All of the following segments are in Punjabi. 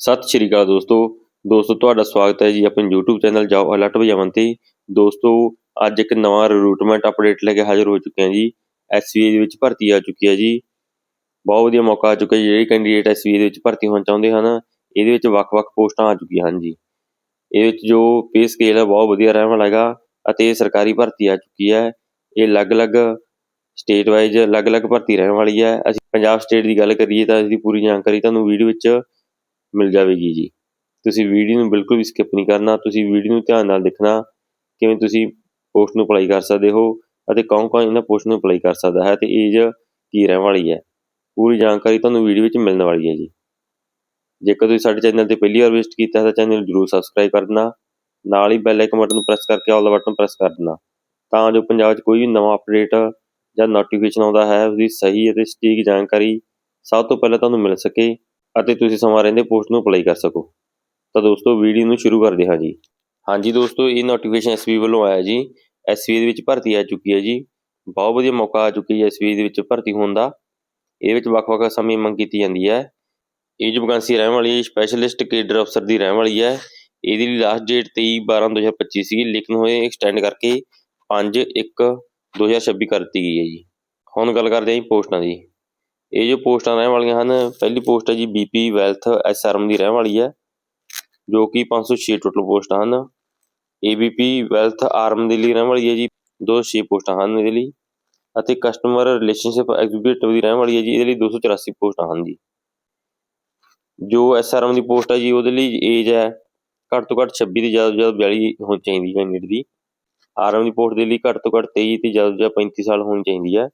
ਸਤਿ ਸ਼੍ਰੀ ਅਕਾਲ ਦੋਸਤੋ। ਦੋਸਤੋ, ਤੁਹਾਡਾ ਸਵਾਗਤ ਹੈ ਜੀ ਆਪਣੇ YouTube ਚੈਨਲ ਜਾਓ ਅਲਰਟ ਵਜਾਵਨ ਤੇ। ਦੋਸਤੋ, ਅੱਜ ਇੱਕ ਨਵਾਂ ਰਿਕਰੂਟਮੈਂਟ ਅਪਡੇਟ ਲੈ ਕੇ ਹਾਜ਼ਰ ਹੋ ਚੁੱਕੇ ਹਾਂ ਜੀ। SVA ਦੇ ਵਿੱਚ ਭਰਤੀ ਆ ਚੁੱਕੀ ਹੈ ਜੀ। ਬਹੁਤ ਵਧੀਆ ਮੌਕਾ ਆ ਚੁੱਕਾ ਜੀ, ਜਿਹੜੇ ਕੈਂਡੀਡੇਟ SVA ਦੇ ਵਿੱਚ ਭਰਤੀ ਹੋਣਾ ਚਾਹੁੰਦੇ ਹਨ, ਇਹਦੇ ਵਿੱਚ ਵੱਖ-ਵੱਖ ਪੋਸਟਾਂ ਆ ਚੁੱਕੀਆਂ ਹਨ ਜੀ। ਇਹਦੇ ਵਿੱਚ ਜੋ ਪੇ ਸਕੇਲ ਹੈ, ਬਹੁਤ ਵਧੀਆ ਰਹਿਣ ਵਾਲਾ ਹੈਗਾ ਅਤੇ ਸਰਕਾਰੀ ਭਰਤੀ ਆ ਚੁੱਕੀ ਹੈ। ਇਹ ਅਲੱਗ-ਅਲੱਗ ਸਟੇਟ ਵਾਈਜ਼ ਅਲੱਗ-ਅਲੱਗ ਭਰਤੀ ਰਹਿਣ ਵਾਲੀ ਹੈ। ਅਸੀਂ ਪੰਜਾਬ ਸਟੇਟ ਦੀ ਗੱਲ ਕਰੀਏ ਤਾਂ ਇਸ ਦੀ ਪੂਰੀ ਜਾਣਕਾਰੀ ਤੁਹਾਨੂੰ ਵੀਡੀਓ ਵਿੱਚ ਮਿਲ ਜਾਵੇਗੀ ਜੀ। ਤੁਸੀਂ ਵੀਡੀਓ ਨੂੰ ਬਿਲਕੁਲ ਵੀ ਸਕਿਪ ਨਹੀਂ ਕਰਨਾ। ਤੁਸੀਂ ਵੀਡੀਓ ਨੂੰ ਧਿਆਨ ਨਾਲ ਦੇਖਣਾ ਕਿਵੇਂ ਤੁਸੀਂ ਪੋਸਟ ਨੂੰ ਅਪਲਾਈ ਕਰ ਸਕਦੇ ਹੋ ਅਤੇ ਕੌਣ-ਕੌਣ ਇਹਨਾਂ ਪੋਸਟ ਨੂੰ ਅਪਲਾਈ ਕਰ ਸਕਦਾ ਹੈ ਤੇ ਏਜ ਕੀ ਰਹਿਣ ਵਾਲੀ ਹੈ। ਪੂਰੀ ਜਾਣਕਾਰੀ ਤੁਹਾਨੂੰ ਵੀਡੀਓ ਵਿੱਚ ਮਿਲਣ ਵਾਲੀ ਹੈ ਜੀ। ਜੇਕਰ ਤੁਸੀਂ ਸਾਡੇ ਚੈਨਲ ਤੇ ਪਹਿਲੀ ਵਾਰ ਵਿਜ਼ਿਟ ਕੀਤਾ ਹੈ ਤਾਂ ਚੈਨਲ ਨੂੰ ਜਰੂਰ ਸਬਸਕ੍ਰਾਈਬ ਕਰ ਦੇਣਾ। ਨਾਲ ਹੀ ਬੈਲ ਆਈਕਨ ਬਟਨ ਨੂੰ ਪ੍ਰੈਸ ਕਰਕੇ ਆਲ ਦਾ ਬਟਨ ਪ੍ਰੈਸ ਕਰ ਦੇਣਾ। ਤਾਂ ਜੋ ਪੰਜਾਬ 'ਚ ਕੋਈ ਵੀ ਨਵਾਂ ਅਪਡੇਟ ਜਾਂ ਨੋਟੀਫਿਕੇਸ਼ਨ ਆਉਂਦਾ ਹੈ ਉਸਦੀ ਸਹੀ ਅਤੇ ਸਟੀਕ ਜਾਣਕਾਰੀ ਸਭ ਤੋਂ ਪਹਿਲਾਂ ਤੁਹਾਨੂੰ ਮਿਲ ਸਕੇ। ਅਤੇ ਤੁਸੀਂ ਸਮਾਂ ਰਹਿੰਦੇ ਪੋਸਟ ਨੂੰ ਅਪਲਾਈ ਕਰ ਸਕੋ। ਤਾਂ ਦੋਸਤੋ ਵੀਡੀਓ ਨੂੰ ਸ਼ੁਰੂ ਕਰਦੇ ਹਾਂ ਜੀ। ਹਾਂਜੀ ਦੋਸਤੋ, ਇਹ ਨੋਟੀਫਿਕੇਸ਼ਨ ਐਸਬੀ ਵੱਲੋਂ ਆਇਆ ਜੀ। ਐਸਬੀ ਦੇ ਵਿੱਚ ਭਰਤੀ ਆ ਚੁੱਕੀ ਹੈ ਜੀ। ਬਹੁਤ ਵਧੀਆ ਮੌਕਾ ਆ ਚੁੱਕੀ ਹੈ ਐਸਬੀ ਦੇ ਵਿੱਚ ਭਰਤੀ ਹੋਣ ਦਾ। ਇਹ ਵਿੱਚ ਵੱਖ-ਵੱਖ ਸਮੇਂ ਮੰਗ ਕੀਤੀ ਜਾਂਦੀ ਹੈ। ਇਹ ਜੋ ਵੈਕੈਂਸੀ ਰਹਿਣ ਵਾਲੀ ਸਪੈਸ਼ਲਿਸਟ ਕੇਡਰ ਅਫਸਰ ਦੀ ਰਹਿਣ ਵਾਲੀ ਹੈ। ਇਹਦੀ ਲਾਸਟ ਡੇਟ 23 12 2025 ਸੀਗੀ। ਲੇਕਿਨ ਹੋਏ ਐਕਸਟੈਂਡ ਕਰਕੇ 5 1 2026 ਕਰ ਦਿੱਤੀ ਗਈ ਹੈ ਜੀ। ਹੁਣ ਗੱਲ ਕਰਦੇ ਹਾਂ ਜੀ ਪੋਸਟਾਂ ਦੀ ਇਹ ਜੋ ਪੋਸਟਾਂ ਰਹਿਣ ਵਾਲੀਆਂ ਹਨ, ਪਹਿਲੀ ਪੋਸਟ ਹੈ ਜੀ ਬੀਪੀ ਵੈਲਥ ਐਸਆਰਐਮ ਦੀ ਰਹਿਣ ਵਾਲੀ ਹੈ, ਜੋ ਕਿ 506 ਟੋਟਲ ਪੋਸਟਾਂ ਹਨ। ਏਬੀਪੀ ਵੈਲਥ ਆਰਮ ਦੇ ਲਈ ਰਹਿਣ ਵਾਲੀ ਹੈ ਜੀ 206 ਪੋਸਟਾਂ ਹਨ ਇਹਦੇ ਲਈ। ਅਤੇ ਕਸਟਮਰ ਰਿਲੇਸ਼ਨਸ਼ਿਪ ਐਗਜ਼ੀਕਿਊਟਿਵ ਦੀ ਰਹਿਣ ਵਾਲੀ ਹੈ ਜੀ, ਇਹਦੇ ਲਈ 284 ਪੋਸਟਾਂ ਹਨ ਜੀ। ਜੋ ਐਸਆਰਐਮ ਦੀ ਪੋਸਟ ਹੈ ਜੀ, ਉਹਦੇ ਲਈ ਏਜ ਹੈ ਘੱਟ ਤੋਂ ਘੱਟ 26 ਦੀ ਜ਼ਿਆਦਾ ਤੋਂ ਜ਼ਿਆਦਾ 42 ਹੋਣੀ ਚਾਹੀਦੀ ਹੈ ਕੈਂਡੀਡੇਟ ਦੀ। ਆਰਐਮ ਦੀ ਪੋਸਟ ਦੇ ਲਈ ਘੱਟ ਤੋਂ ਘੱਟ 23 ਤੇ ਜ਼ਿਆਦਾ ਤੋਂ ਜ਼ਿਆਦਾ 35 ਸਾਲ ਹੋਣੀ ਚਾਹੀਦੀ ਹੈ।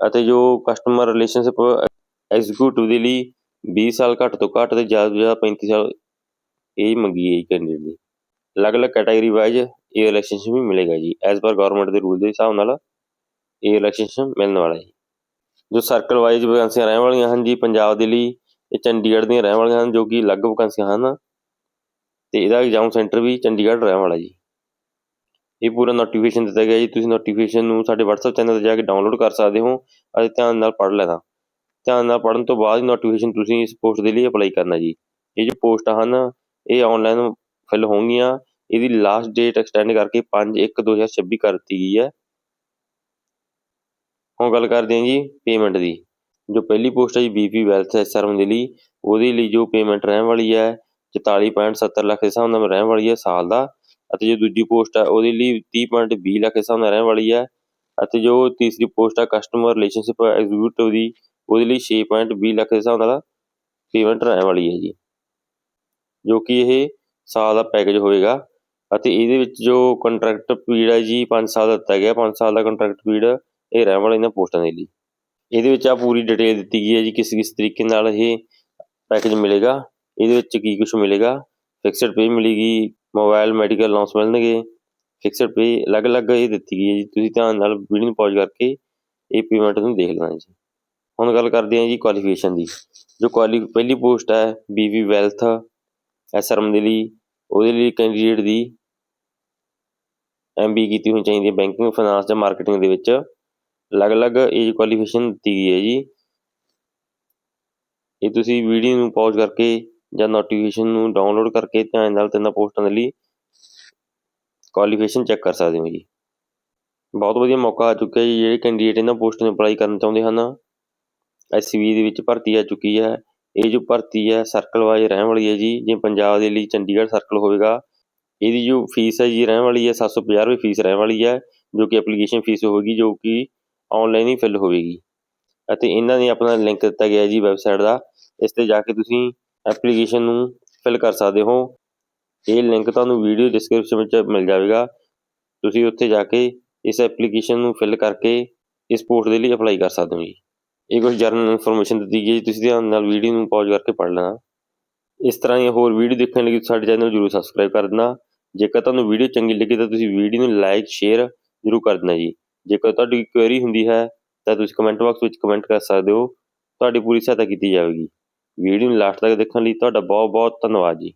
ਅਤੇ ਜੋ ਕਸਟਮਰ ਰਿਲੇਸ਼ਨਸ਼ਿਪ ਐਗਜ਼ੀਕਿਊਟਿਵ ਦੇ ਲਈ 20 ਸਾਲ ਘੱਟ ਤੋਂ ਘੱਟ ਤੇ ਜ਼ਿਆਦਾ ਤੋਂ ਜ਼ਿਆਦਾ 35 ਸਾਲ ਇਹ ਮੰਗੀ ਹੈ ਕੈਂਡੀਡੇਟ ਦੀ। ਅਲੱਗ-ਅਲੱਗ ਕੈਟਾਗਰੀ ਵਾਈਜ਼ ਇਹ ਰਿਲੇਸ਼ਨਸ਼ਿਪ ਵੀ ਮਿਲੇਗਾ ਜੀ। ਐਜ਼ ਪਰ ਗਵਰਨਮੈਂਟ ਦੇ ਰੂਲ ਦੇ ਹਿਸਾਬ ਨਾਲ ਇਹ ਰਿਲੇਸ਼ਨਸ਼ਿਪ ਮਿਲਣ ਵਾਲਾ ਹੈ ਜੋ। ਸਰਕਲ ਵਾਈਜ਼ ਵੈਕੈਂਸੀਆਂ ਰਹਿਣ ਵਾਲੀਆਂ ਹਨ ਜੀ ਪੰਜਾਬ ਦੇ ਲਈ, ਇਹ ਚੰਡੀਗੜ੍ਹ ਦੀਆਂ ਰਹਿਣ ਵਾਲੀਆਂ ਹਨ ਜੋ ਕਿ ਅਲੱਗ ਵੈਕੈਂਸੀਆਂ ਹਨ। ਤੇ ਇਹਦਾ ਐਗਜ਼ਾਮ ਸੈਂਟਰ ਵੀ ਚੰਡੀਗੜ੍ਹ ਰਹਿਣ ਵਾਲਾ ਜੀ। ਇਹ ਪੂਰਾ ਨੋਟੀਫਿਕੇਸ਼ਨ ਦਿੱਤਾ ਗਿਆ ਜੀ। ਤੁਸੀਂ ਨੋਟੀਫਿਕੇਸ਼ਨ ਨੂੰ ਸਾਡੇ WhatsApp ਚੈਨਲ ਤੇ ਜਾ ਕੇ ਡਾਊਨਲੋਡ ਕਰ ਸਕਦੇ ਹੋ ਅਤੇ ਧਿਆਨ ਨਾਲ ਪੜ੍ਹ ਲੈਣਾ। ਧਿਆਨ ਨਾਲ ਪੜ੍ਹਨ ਤੋਂ ਬਾਅਦ ਨੋਟੀਫਿਕੇਸ਼ਨ ਤੁਸੀਂ ਇਸ ਪੋਸਟ ਦੇ ਲਈ ਅਪਲਾਈ ਕਰਨਾ ਜੀ। ਇਹ ਜੋ ਪੋਸਟਾਂ ਹਨ, ਇਹ ਆਨਲਾਈਨ ਫਿਲ ਹੋਣਗੀਆਂ। ਇਹਦੀ ਲਾਸਟ ਡੇਟ ਐਕਸਟੈਂਡ ਕਰਕੇ 5/1/2026 ਕਰ ਦਿੱਤੀ ਗਈ ਹੈ। ਹੁਣ ਗੱਲ ਕਰਦੇ ਹਾਂ ਜੀ ਪੇਮੈਂਟ ਦੀ। ਜੋ ਪਹਿਲੀ ਪੋਸਟ ਹੈ ਜੀ ਬੀਪੀ ਵੈਲਥ ਐਸਆਰਐਮ ਦੇ ਲਈ, ਉਹਦੇ ਲਈ ਜੋ ਪੇਮੈਂਟ ਰਹਿਣ ਵਾਲੀ ਹੈ 44.70 ਲੱਖ ਦੇ ਹਿਸਾਬ ਨਾਲ ਰਹਿਣ ਵਾਲੀ ਹੈ ਸਾਲ ਦਾ। ਅਤੇ ਜੋ ਦੂਜੀ ਪੋਸਟ ਹੈ ਉਹਦੇ ਲਈ 30.20 ਲੱਖ ਦੇ ਹਿਸਾਬ ਨਾਲ ਰਹਿਣ ਵਾਲੀ ਹੈ ਅਤੇ ਜੋ ਤੀਸਰੀ ਪੋਸਟ ਹੈ ਕਸਟਮਰ ਰਿਲੇਸ਼ਨਸ਼ਿਪ ਐਗਜ਼ੀਕਿਊਟਿਵ ਦੀ ਉਹਦੇ ਲਈ 6.20 ਲੱਖ ਦੇ ਹਿਸਾਬ ਨਾਲ ਪੇਮੈਂਟ ਰਹਿਣ ਵਾਲੀ ਹੈ ਜੀ। ਜੋ ਕਿ ਇਹ ਸਾਲ ਦਾ ਪੈਕੇਜ ਹੋਏਗਾ। ਅਤੇ ਇਹਦੇ ਵਿੱਚ ਜੋ ਕੰਟਰੈਕਟ ਪੀਰੀਅਡ ਹੈ ਜੀ 5 ਸਾਲ ਦਾ ਦਿੱਤਾ ਗਿਆ। 5 ਸਾਲ ਦਾ ਕੰਟਰੈਕਟ ਪੀਰੀਅਡ ਇਹ ਰਹਿਣ ਵਾਲਾ ਇਹਨਾਂ ਪੋਸਟਾਂ ਦੇ ਲਈ। ਇਹਦੇ ਵਿੱਚ ਆ ਪੂਰੀ ਡਿਟੇਲ ਦਿੱਤੀ ਗਈ ਹੈ ਜੀ, ਕਿਸ ਕਿਸ ਤਰੀਕੇ ਨਾਲ ਇਹ ਪੈਕੇਜ ਮਿਲੇਗਾ। ਇਹਦੇ ਵਿੱਚ ਕੀ ਕੁਝ ਮਿਲੇਗਾ। ਫਿਕਸਡ ਪੇ ਮਿਲੇਗੀ ਮੋਬਾਈਲ ਮੈਡੀਕਲ ਅਲਾਉਂਸ ਮਿਲਣਗੇ। ਫਿਕਸਡ ਪੇ ਅਲੱਗ-ਅਲੱਗ ਇਹ ਦਿੱਤੀ ਗਈ ਹੈ ਜੀ। ਤੁਸੀਂ ਧਿਆਨ ਨਾਲ ਵੀਡੀਓ ਨੂੰ ਪੌਜ਼ ਕਰਕੇ ਇਹ ਪੇਮੈਂਟ ਨੂੰ ਦੇਖ ਲੈਣਾ ਜੀ। ਹੁਣ ਗੱਲ ਕਰਦੇ ਹਾਂ ਜੀ ਕੁਆਲੀਫਿਕੇਸ਼ਨ ਦੀ। ਜੋ ਕੁਆਲੀ ਪਹਿਲੀ ਪੋਸਟ ਹੈ ਬੀਵੀ ਵੈਲਥ ਐਸਆਰਐਮ ਦੇ ਲਈ। ਉਹਦੇ ਲਈ ਕੈਂਡੀਡੇਟ ਦੀ ਐਮਬੀ ਕੀਤੀ ਹੋਣੀ ਚਾਹੀਦੀ ਹੈ ਬੈਂਕਿੰਗ ਫਾਈਨਾਂਸ ਜਾਂ ਮਾਰਕੀਟਿੰਗ ਦੇ ਵਿੱਚ। ਅਲੱਗ-ਅਲੱਗ ਏਜ ਕੁਆਲੀਫਿਕੇਸ਼ਨ ਦਿੱਤੀ ਗਈ ਹੈ ਜੀ। ਇਹ ਤੁਸੀਂ ਵੀਡੀਓ ਨੂੰ ਪੌਜ਼ ਕਰਕੇ ਜਾਂ ਨੋਟੀਫਿਕੇਸ਼ਨ ਨੂੰ ਡਾਊਨਲੋਡ ਕਰਕੇ ਧਿਆਨ ਨਾਲ ਤਿੰਨਾਂ ਪੋਸਟਾਂ ਦੇ ਲਈ ਕੁਆਲੀਫਿਕੇਸ਼ਨ ਚੈੱਕ ਕਰ ਸਕਦੇ ਹੋ ਜੀ। ਬਹੁਤ ਵਧੀਆ ਮੌਕਾ ਆ ਚੁੱਕਿਆ ਜੀ, ਜਿਹੜੇ ਕੈਂਡੀਡੇਟ ਇਹਨਾਂ ਪੋਸਟਾਂ ਨੂੰ ਅਪਲਾਈ ਕਰਨਾ ਚਾਹੁੰਦੇ ਹਨ। ਐਸਸੀਬੀ ਦੇ ਵਿੱਚ ਭਰਤੀ ਆ ਚੁੱਕੀ ਹੈ। ਇਹ ਜੋ ਭਰਤੀ ਹੈ ਸਰਕਲ ਵਾਈਜ਼ ਰਹਿਣ ਵਾਲੀ ਹੈ ਜੀ, ਜੇ ਪੰਜਾਬ ਦੇ ਲਈ ਚੰਡੀਗੜ੍ਹ ਸਰਕਲ ਹੋਵੇਗਾ। ਇਹਦੀ ਜੋ ਫੀਸ ਹੈ ਜੀ, ਰਹਿਣ ਵਾਲੀ ਹੈ 750 ਰੁਪਏ ਫੀਸ ਰਹਿਣ ਵਾਲੀ ਹੈ, ਜੋ ਕਿ ਐਪਲੀਕੇਸ਼ਨ ਫੀਸ ਹੋਵੇਗੀ, ਜੋ ਕਿ ਆਨਲਾਈਨ ਹੀ ਫਿਲ ਹੋਵੇਗੀ। ਅਤੇ ਇਹਨਾਂ ਨੇ ਆਪਣਾ ਲਿੰਕ ਦਿੱਤਾ ਗਿਆ ਜੀ ਵੈਬਸਾਈਟ ਦਾ। ਇਸ ਤੇ ਜਾ ਕੇ ਤੁਸੀਂ ਐਪਲੀਕੇਸ਼ਨ ਨੂੰ ਫਿਲ ਕਰ ਸਕਦੇ ਹੋ। ਇਹ ਲਿੰਕ ਤੁਹਾਨੂੰ ਵੀਡੀਓ ਡਿਸਕ੍ਰਿਪਸ਼ਨ ਵਿੱਚ ਮਿਲ ਜਾਵੇਗਾ। ਤੁਸੀਂ ਉੱਥੇ ਜਾ ਕੇ ਇਸ ਐਪਲੀਕੇਸ਼ਨ ਨੂੰ ਫਿਲ ਕਰਕੇ ਇਸ ਪੋਸਟ ਦੇ ਲਈ ਅਪਲਾਈ ਕਰ ਸਕਦੇ ਹੋ ਜੀ। ਇਹ ਕੁਝ ਜਰਨਲ ਇਨਫੋਰਮੇਸ਼ਨ ਦਿੱਤੀ ਗਈ ਤੁਸੀਂ ਧਿਆਨ ਨਾਲ ਵੀਡੀਓ ਨੂੰ ਪੌਜ਼ ਕਰਕੇ ਪੜ੍ਹ ਲੈਣਾ। ਇਸ ਤਰ੍ਹਾਂ ਦੀਆਂ ਹੋਰ ਵੀਡੀਓ ਦੇਖਣ ਲਈ ਸਾਡੇ ਚੈਨਲ ਨੂੰ ਜਰੂਰ ਸਬਸਕ੍ਰਾਈਬ ਕਰ ਦੇਣਾ। ਜੇਕਰ ਤੁਹਾਨੂੰ ਵੀਡੀਓ ਚੰਗੀ ਲੱਗੀ ਤਾਂ ਤੁਸੀਂ ਵੀਡੀਓ ਨੂੰ ਲਾਈਕ ਸ਼ੇਅਰ ਜਰੂਰ ਕਰ ਦੇਣਾ ਜੀ। ਜੇਕਰ ਤੁਹਾਡੀ ਕੁਐਰੀ ਹੁੰਦੀ ਹੈ ਤਾਂ ਤੁਸੀਂ ਕਮੈਂਟ ਬਾਕਸ ਵਿੱਚ ਕਮੈਂਟ ਕਰ ਸਕਦੇ ਹੋ। ਤੁਹਾਡੀ ਪੂਰੀ ਸਹਾਇਤਾ ਕੀਤੀ ਜਾਵੇਗੀ। ਵੀਡੀਓ ਨੂੰ ਲਾਸਟ ਤੱਕ ਦੇਖਣ ਲਈ ਤੁਹਾਡਾ ਬਹੁਤ ਬਹੁਤ ਧੰਨਵਾਦ ਜੀ।